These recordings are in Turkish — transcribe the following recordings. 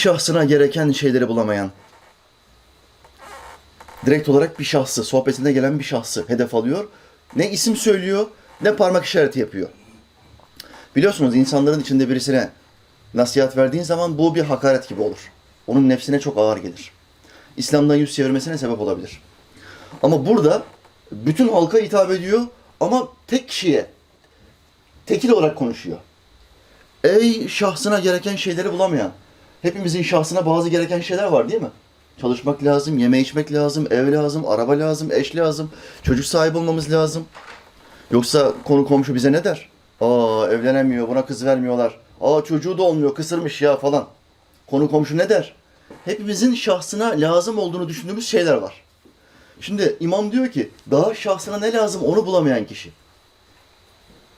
şahsına gereken şeyleri bulamayan, direkt olarak bir şahsı, sohbetinde gelen bir şahsı hedef alıyor. Ne isim söylüyor, ne parmak işareti yapıyor. Biliyorsunuz insanların içinde birisine nasihat verdiğin zaman bu bir hakaret gibi olur. Onun nefsine çok ağır gelir. İslam'dan yüz çevirmesine sebep olabilir. Ama burada bütün halka hitap ediyor ama tek kişiye, tekil olarak konuşuyor. Ey şahsına gereken şeyleri bulamayan. Hepimizin şahsına bazı gereken şeyler var değil mi? Çalışmak lazım, yeme içmek lazım, ev lazım, araba lazım, eş lazım, çocuk sahibi olmamız lazım. Yoksa konu komşu bize ne der? Aa evlenemiyor, buna kız vermiyorlar. Aa çocuğu da olmuyor, kısırmış ya falan. Konu komşu ne der? Hepimizin şahsına lazım olduğunu düşündüğümüz şeyler var. Şimdi imam diyor ki daha şahsına ne lazım onu bulamayan kişi.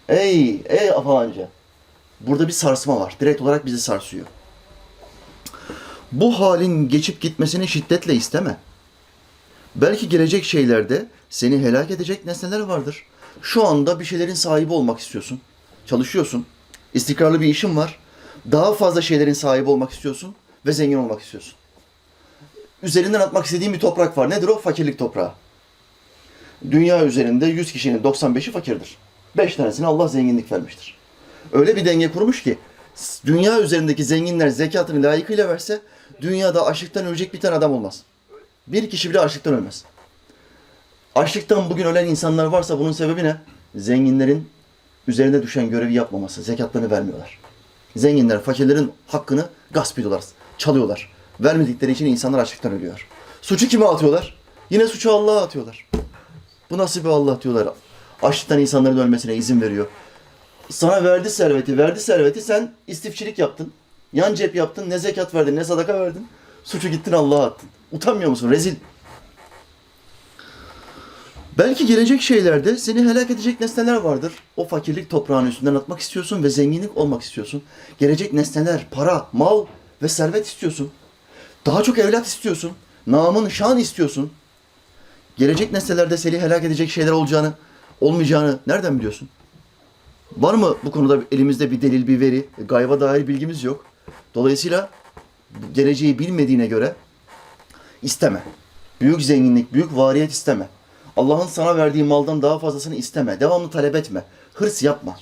Ey, ey falanca. Burada bir sarsma var. Direkt olarak bizi sarsıyor. Bu halin geçip gitmesini şiddetle isteme. Belki gelecek şeylerde seni helak edecek nesneler vardır. Şu anda bir şeylerin sahibi olmak istiyorsun. Çalışıyorsun. İstikrarlı bir işin var. Daha fazla şeylerin sahibi olmak istiyorsun ve zengin olmak istiyorsun. Üzerinden atmak istediğin bir toprak var. Nedir o? Fakirlik toprağı. Dünya üzerinde 100 kişinin 95'i fakirdir. 5 tanesine Allah zenginlik vermiştir. Öyle bir denge kurmuş ki dünya üzerindeki zenginler zekatını layıkıyla verse dünyada açlıktan ölecek bir tane adam olmaz. Bir kişi bile açlıktan ölmez. Açlıktan bugün ölen insanlar varsa bunun sebebi ne? Zenginlerin üzerine düşen görevi yapmaması, zekatlarını vermiyorlar. Zenginler fakirlerin hakkını gasp ediyorlar, çalıyorlar. Vermedikleri için insanlar açlıktan ölüyor. Suçu kime atıyorlar? Yine suçu Allah'a atıyorlar. Bu nasıl bir Allah diyorlar. Açlıktan insanların ölmesine izin veriyor. Sana verdi serveti, verdi serveti sen istifçilik yaptın. Yan cep yaptın, ne zekat verdin, ne sadaka verdin. Suçu gittin Allah'a attın. Utanmıyor musun? Rezil. Belki gelecek şeylerde seni helak edecek nesneler vardır. O fakirlik toprağının üstünden atmak istiyorsun ve zenginlik olmak istiyorsun. Gelecek nesneler, para, mal ve servet istiyorsun. Daha çok evlat istiyorsun. Namın, şan istiyorsun. Gelecek nesnelerde seni helak edecek şeyler olacağını, olmayacağını nereden biliyorsun? Var mı bu konuda elimizde bir delil, bir veri? Gayba dair bilgimiz yok. Dolayısıyla geleceği bilmediğine göre isteme. Büyük zenginlik, büyük variyet isteme. Allah'ın sana verdiği maldan daha fazlasını isteme. Devamlı talep etme. Hırs yapma.